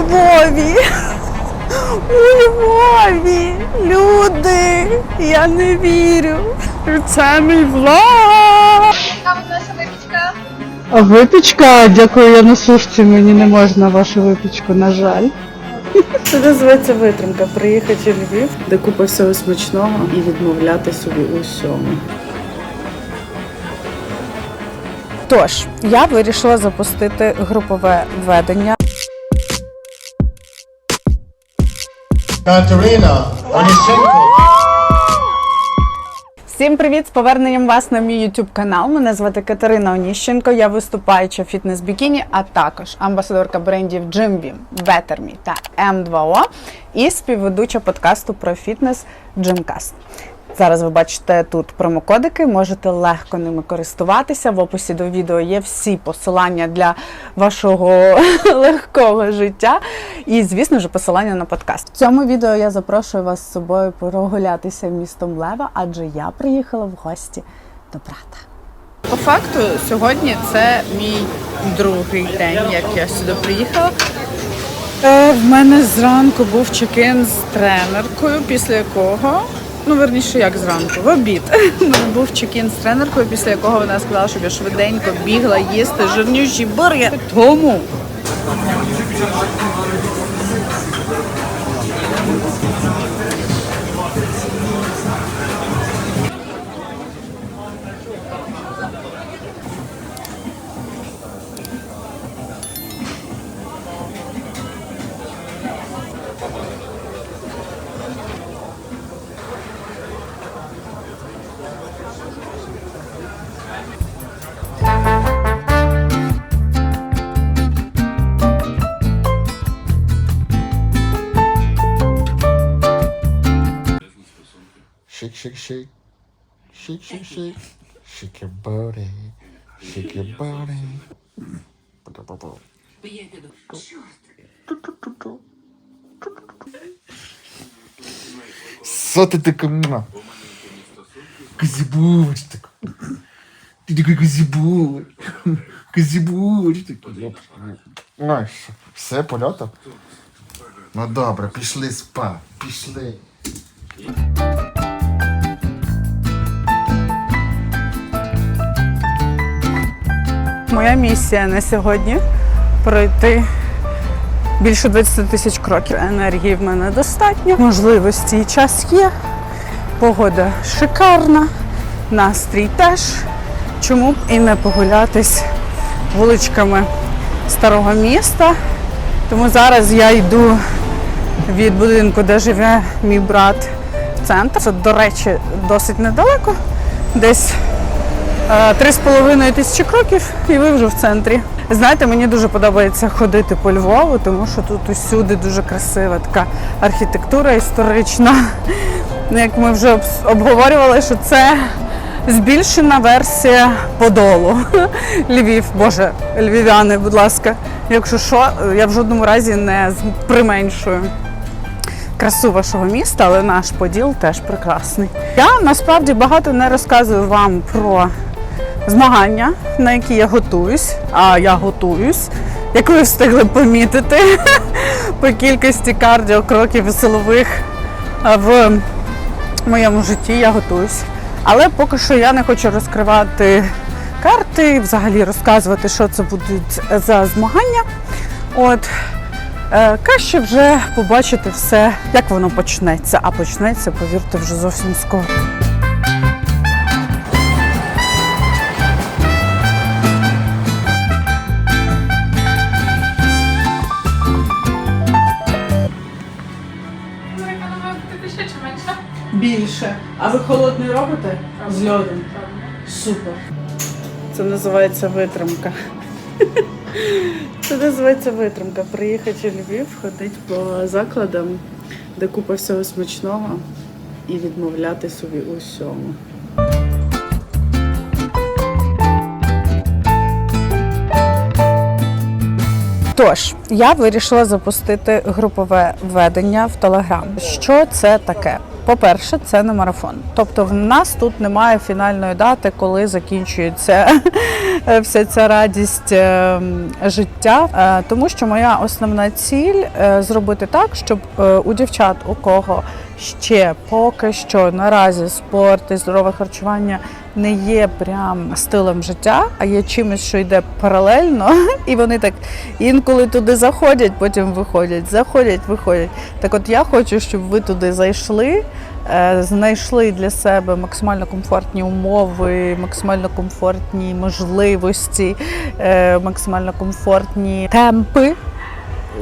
Львові. У Львові. Люди. Я не вірю. Це мій влог. Яка у нас випічка? А випічка, дякую, я на сушці, мені не можна вашу випічку, на жаль. Це називається витримка. Приїхати у Львів, де купа всього смачного і відмовляти собі у всьому. Тож, я вирішила запустити групове ведення. Катерина Онищенко. Всім привіт! З поверненням вас на мій YouTube канал. Мене звати Катерина Оніщенко. Я виступаюча фітнес бікіні, а також амбасадорка брендів Jimbeam, Better Me та M2O і співведуча подкасту про фітнес Gymcast. Зараз ви бачите тут промокодики, можете легко ними користуватися. В описі до відео є всі посилання для вашого легкого життя. І, звісно ж, посилання на подкаст. В цьому відео я запрошую вас з собою прогулятися містом Лева, адже я приїхала в гості до брата. По факту, сьогодні це мій другий день, як я сюди приїхала. Е, в мене зранку був чекін з тренеркою, після якого, ну верніше, як зранку, в обід. У мене був чекін з тренеркою, після якого вона сказала, щоб я швиденько бігла їсти жирнючі бургер. Тому Shake, shake, shake. Shake, shake, shake. Shake your booty. Shake your booty. Що ти така муа? Козібуч така. Ти такий козібуч. Козібуч такий. Ой, що, все, польотав? Ну добре, пішли спа, пішли. Моя місія на сьогодні пройти більше 20 тисяч кроків. Енергії в мене достатньо, можливості і час є. Погода шикарна, настрій теж. Чому б і не погулятись вуличками старого міста. Тому зараз я йду від будинку, де живе мій брат в центр. Це, до речі, досить недалеко. Десь Е, Три з половиною тисячі кроків, і ви вже в центрі. Знаєте, мені дуже подобається ходити по Львову, тому що тут усюди дуже красива така архітектура історична. Ну, Як ми вже обговорювали, що це збільшена версія Подолу. Львів, Боже, львів'яни, будь ласка. Якщо що, я в жодному разі не применшую красу вашого міста, але наш поділ теж прекрасний. Я насправді багато не розказую вам про змагання, на які я готуюсь, а я готуюсь, як ви встигли помітити по кількості кардіокроків і силових в моєму житті я готуюсь. Але поки що я не хочу розкривати карти, взагалі розказувати, що це будуть за змагання. От Е, Краще вже побачити все, як воно почнеться. А почнеться, повірте, вже зовсім скоро. Більше. А ви холодний робите? З льодом. Супер. Це називається витримка. Це називається витримка. Приїхати у Львів, ходити по закладам, де купа всього смачного і відмовляти собі у всьому. Тож, я вирішила запустити групове ведення в Телеграм. Що це таке? По-перше, це не марафон. Тобто, в нас тут немає фінальної дати, коли закінчується вся ця радість е, життя. Е, Тому що моя основна ціль е, зробити так, щоб е, у дівчат, у кого ще поки що наразі спорт і здорове харчування не є прям стилем життя, а є чимось, що йде паралельно, і вони так інколи туди заходять, потім виходять, заходять, виходять. Так от я хочу, щоб ви туди зайшли, е, знайшли для себе максимально комфортні умови, максимально комфортні можливості, е, максимально комфортні темпи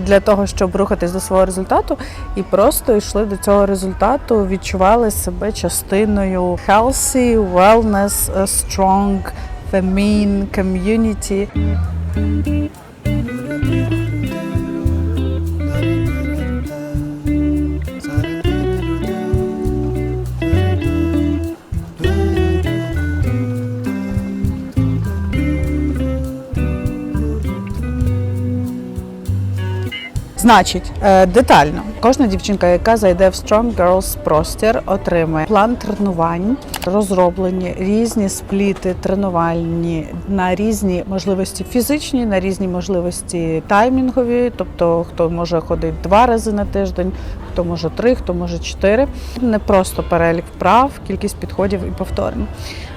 для того, щоб рухатись до свого результату, і просто йшли до цього результату, відчували себе частиною healthy, wellness, strong, feminine community. Значить, е, детально кожна дівчинка, яка зайде в Strong Girls простір, отримає план тренувань, розроблені різні спліти тренувальні на різні можливості фізичні, на різні можливості таймінгові. Тобто, хто може ходити два рази на тиждень, хто може три, хто може чотири. Не просто перелік вправ, кількість підходів і повторень.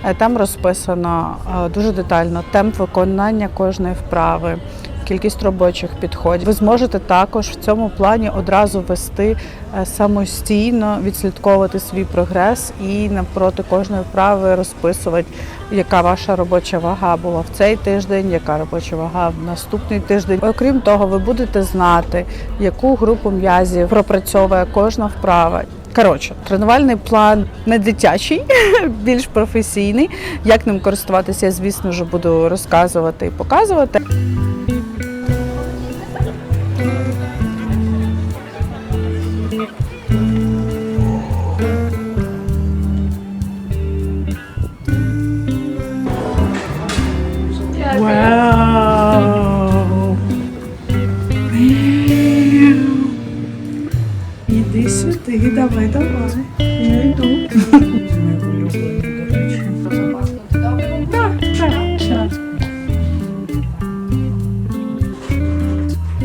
Е, Там розписано е, дуже детально темп виконання кожної вправи кількість робочих підходів. Ви зможете також в цьому плані одразу вести е, самостійно, відслідковувати свій прогрес і навпроти кожної вправи розписувати, яка ваша робоча вага була в цей тиждень, яка робоча вага в наступний тиждень. Окрім того, ви будете знати, яку групу м'язів пропрацьовує кожна вправа. Коротше, тренувальний план не дитячий, більш професійний. Як ним користуватися, я звісно ж буду розказувати і показувати.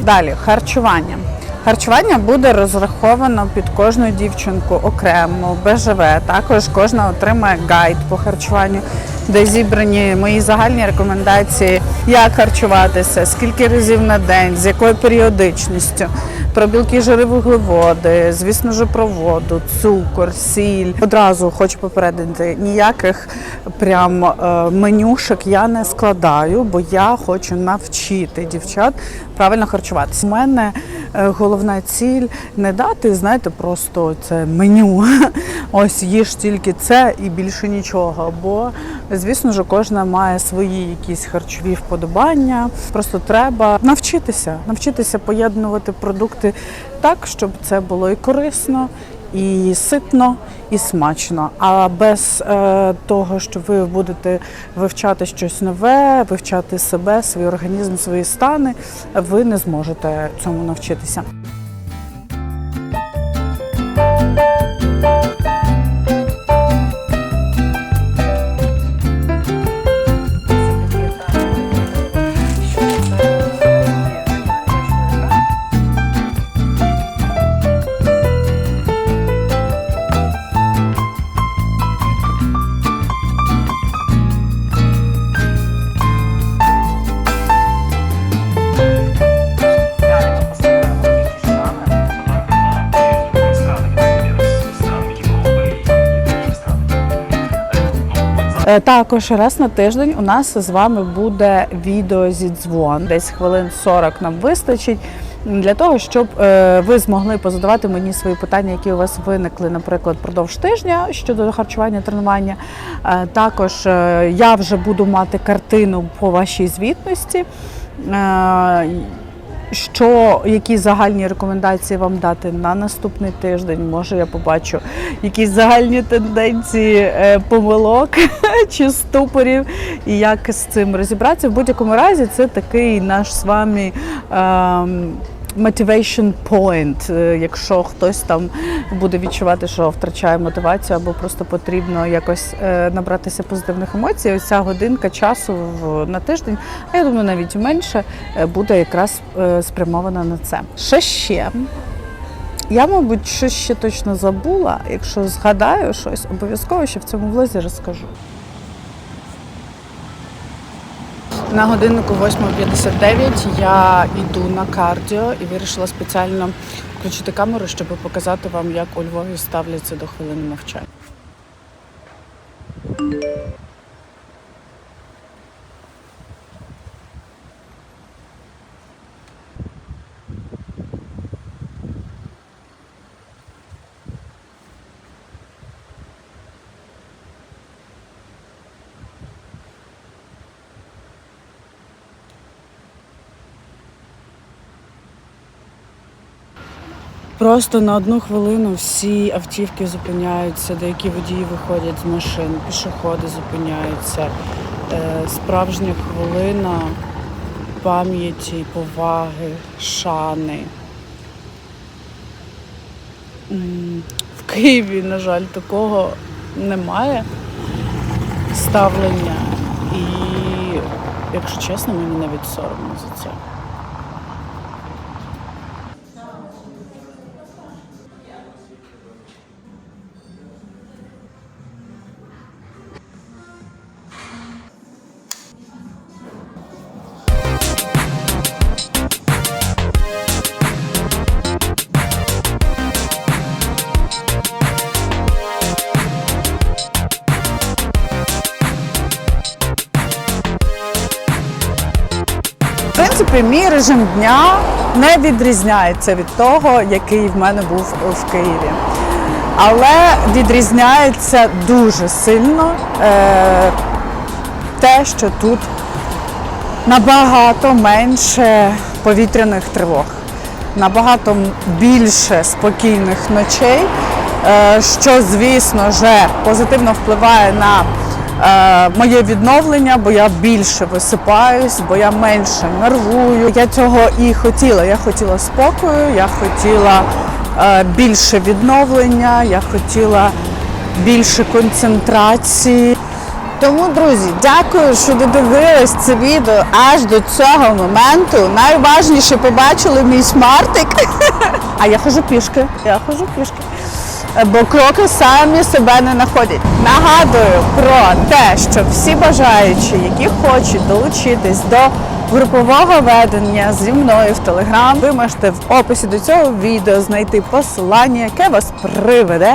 Далі харчування. Харчування буде розраховано під кожну дівчинку окремо, БЖВ. Також кожна отримає гайд по харчуванню, де зібрані мої загальні рекомендації, як харчуватися, скільки разів на день, з якою періодичністю. Про білки, жири, вуглеводи, звісно ж, про воду, цукор, сіль. Одразу хочу попередити, ніяких прям е, менюшок я не складаю, бо я хочу навчити дівчат правильно харчуватися. У мене е, головна ціль не дати, знаєте, просто це меню. Ось їж тільки це і більше нічого. Бо, звісно ж, кожна має свої якісь харчові вподобання. Просто треба навчитися, навчитися поєднувати продукти так, щоб це було і корисно. І ситно, і смачно. А без е, того, що ви будете вивчати щось нове, вивчати себе, свій організм, свої стани, ви не зможете цьому навчитися. Також раз на тиждень у нас з вами буде відеозідзвон. Десь хвилин 40 нам вистачить. Для того щоб е, ви змогли позадавати мені свої питання, які у вас виникли, наприклад, продовж тижня щодо харчування, тренування. Е, Також е, я вже буду мати картину по вашій звітності. Е, що які загальні рекомендації вам дати на наступний тиждень? Може, я побачу якісь загальні тенденції е, помилок чи ступорів, і як з цим розібратися. В будь-якому разі це такий наш з вами. ем, motivation point, е, якщо хтось там буде відчувати, що втрачає мотивацію або просто потрібно якось е, набратися позитивних емоцій. Ось ця годинка часу на тиждень, а я думаю, навіть менше, е, буде якраз спрямована на це. Що ще? Я, мабуть, щось ще точно забула. Якщо згадаю щось, обов'язково ще в цьому влозі розкажу. На годиннику 8.59 я йду на кардіо і вирішила спеціально включити камеру, щоб показати вам, як у Львові ставляться до хвилини мовчання. Просто на одну хвилину всі автівки зупиняються, деякі водії виходять з машин, пішоходи зупиняються. Е, Справжня хвилина пам'яті, поваги, шани. В Києві, на жаль, такого немає ставлення. І, якщо чесно, мені навіть соромно за це. Принципі, мій режим дня не відрізняється від того, який в мене був в Києві. Але відрізняється дуже сильно е, те, що тут набагато менше повітряних тривог, набагато більше спокійних ночей, е, що, звісно, вже позитивно впливає на моє відновлення, бо я більше висипаюсь, бо я менше нервую. Я цього і хотіла. Я хотіла спокою, я хотіла е, більше відновлення, я хотіла більше концентрації. Тому, друзі, дякую, що додивились це відео аж до цього моменту. Найважніше побачили мій смартик. А я ходжу пішки. Я ходжу пішки. Бо кроки самі себе не знаходять. Нагадую про те, що всі бажаючі, які хочуть долучитись до групового ведення зі мною в Телеграм, ви можете в описі до цього відео знайти посилання, яке вас приведе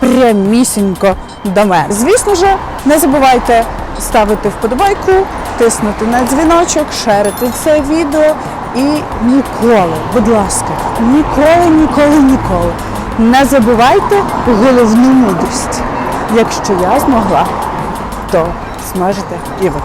прямісінько до мене. Звісно ж, не забувайте ставити вподобайку, тиснути на дзвіночок, шерити це відео і ніколи, будь ласка, ніколи, ніколи, ніколи не забувайте головну мудрість. Якщо я змогла, то зможете і ви.